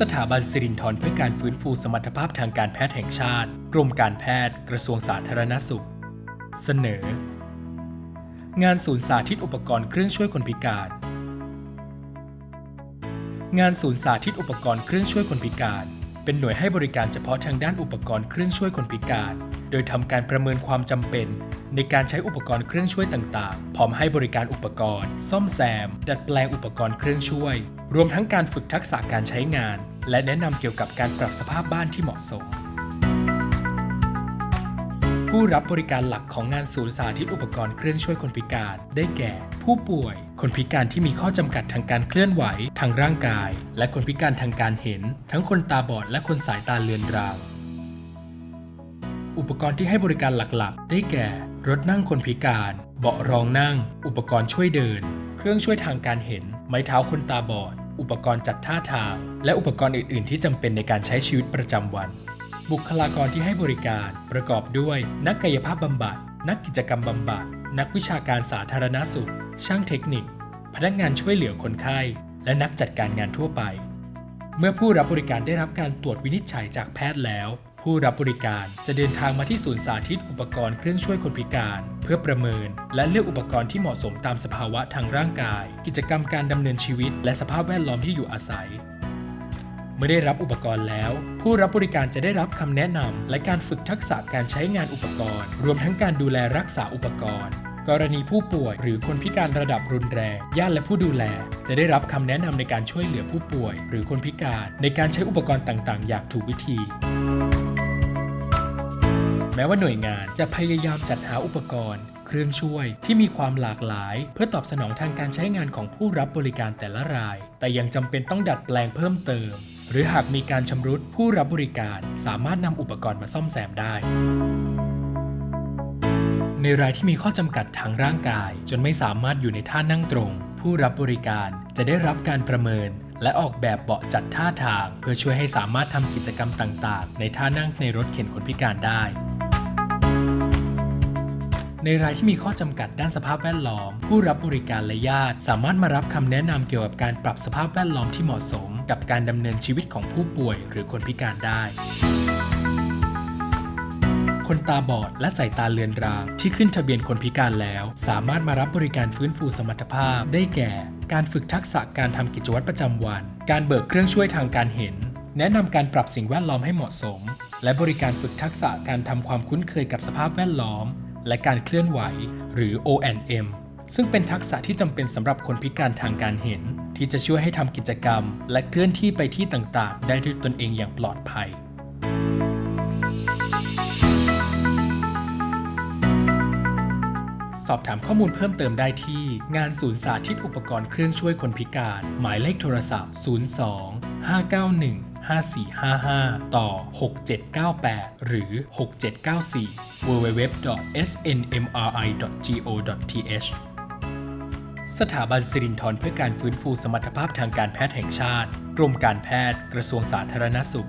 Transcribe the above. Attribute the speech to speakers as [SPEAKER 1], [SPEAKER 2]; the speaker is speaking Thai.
[SPEAKER 1] สถาบันสิรินทรเพื่อการฟื้นฟูสมรรถภาพทางการแพทย์แห่งชาติ กรมการแพทย์ กระทรวงสาธารณสุข เสนอ งานศูนย์สาธิตอุปกรณ์เครื่องช่วยคนพิการ งานศูนย์สาธิตอุปกรณ์เครื่องช่วยคนพิการ เป็นหน่วยให้บริการเฉพาะทางด้านอุปกรณ์เครื่องช่วยคนพิการ โดยทำการประเมินความจำเป็น ในการใช้อุปกรณ์เครื่องช่วยต่างๆ พร้อมให้บริการอุปกรณ์ ซ่อมแซม ดัดแปลงอุปกรณ์เครื่องช่วย รวมทั้งการฝึกทักษะการใช้งาน และแนะนำเกี่ยวกับการปรับสภาพบ้านที่เหมาะสม ผู้รับบริการหลักของงานศูนย์สาธิตอุปกรณ์เครื่องช่วยคนพิการ ได้แก่ ผู้ป่วย คนพิการที่มีข้อจำกัดทางการเคลื่อนไหว ทางร่างกาย และคนพิการทางการเห็น ทั้งคนตาบอดและคนสายตาเลือนราง อุปกรณ์ที่ให้บริการหลักๆ ได้แก่ รถนั่งคนพิการ เบาะรองนั่ง อุปกรณ์ช่วยเดิน เครื่องช่วยทางการเห็น ไม้เท้าคนตาบอด อุปกรณ์จัดท่าทาง และอุปกรณ์อื่น ๆ ที่จำเป็นในการใช้ชีวิตประจำวัน บุคลากรที่ให้บริการประกอบด้วย นักกายภาพบำบัด นักกิจกรรมบำบัด นักวิชาการสาธารณสุข ช่างเทคนิค พนักงานช่วยเหลือคนไข้ และนักจัดการงานทั่วไป เมื่อผู้รับบริการได้รับการตรวจวินิจฉัยจากแพทย์แล้ว ผู้รับบริการจะเดินทางมาที่ศูนย์สาธิตอุปกรณ์เครื่องช่วยคนพิการ เพื่อประเมิน และเลือกอุปกรณ์ที่เหมาะสมตามสภาวะทางร่างกาย กิจกรรมการดำเนินชีวิต และสภาพแวดล้อมที่อยู่อาศัย มื่อได้รับอุปกรณ์แล้ว ผู้รับบริการจะได้รับคำแนะนำและการฝึกทักษะการใช้งานอุปกรณ์ รวมทั้งการดูแลรักษาอุปกรณ์ กรณีผู้ป่วยหรือคนพิการระดับรุนแรง ญาติและผู้ดูแล จะได้รับคำแนะนำในการช่วยเหลือผู้ป่วย หรือคนพิการในการใช้อุปกรณ์ต่างๆ อย่างถูกวิธีแม้ว่าหน่วยงานจะพยายามจัดหาอุปกรณ์ เครื่องช่วยที่มีความหลากหลาย เพื่อตอบสนองทางการใช้งานของผู้รับบริการแต่ละราย แต่ยังจำเป็นต้องดัดแปลงเพิ่มเติม หรือหากมีการชำรุดผู้รับบริการสามารถนำอุปกรณ์มาซ่อมแซมได้ ในรายที่มีข้อจำกัดทางร่างกาย จนไม่สามารถอยู่ในท่านั่งตรง ผู้รับบริการจะได้รับการประเมิน และออกแบบเบาะจัดท่าทาง เพื่อช่วยให้สามารถทำกิจกรรมต่าง ๆ ในท่านั่งในรถเข็นคนพิการได้ ในรายที่มีข้อจำกัดด้านสภาพแวดล้อม ผู้รับบริการและญาติ สามารถมารับคำแนะนำเกี่ยวกับการปรับสภาพแวดล้อมที่เหมาะสม กับการดำเนินชีวิตของผู้ป่วยหรือคนพิการได้คนตาบอดและสายตาเลือนรางที่ขึ้นทะเบียนคนพิการแล้ว สามารถมารับบริการฟื้นฟูสมรรถภาพ ได้แก่ การฝึกทักษะการทำกิจวัตรประจำวัน การเบิกเครื่องช่วยทางการเห็น แนะนำการปรับสิ่งแวดล้อมให้เหมาะสม และบริการฝึกทักษะการทำความคุ้นเคยกับสภาพแวดล้อม และการเคลื่อนไหว หรือ O&M ซึ่งเป็นทักษะที่จำเป็นสำหรับคนพิการทางการเห็น ที่จะช่วยให้ทำกิจกรรม และเคลื่อนที่ไปที่ต่างๆ ได้ด้วยตนเองอย่างปลอดภัยสอบถามข้อมูลเพิ่มเติมได้ที่งานศูนย์สาธิตอุปกรณ์เครื่องช่วยคนพิการ หมายเลขโทรศัพท์ 02 591 5455 ต่อ 6798 หรือ 6794 www.snmri.go.th สถาบันสิรินธรเพื่อการฟื้นฟูสมรรถภาพทางการแพทย์แห่งชาติ กรมการแพทย์ กระทรวงสาธารณสุข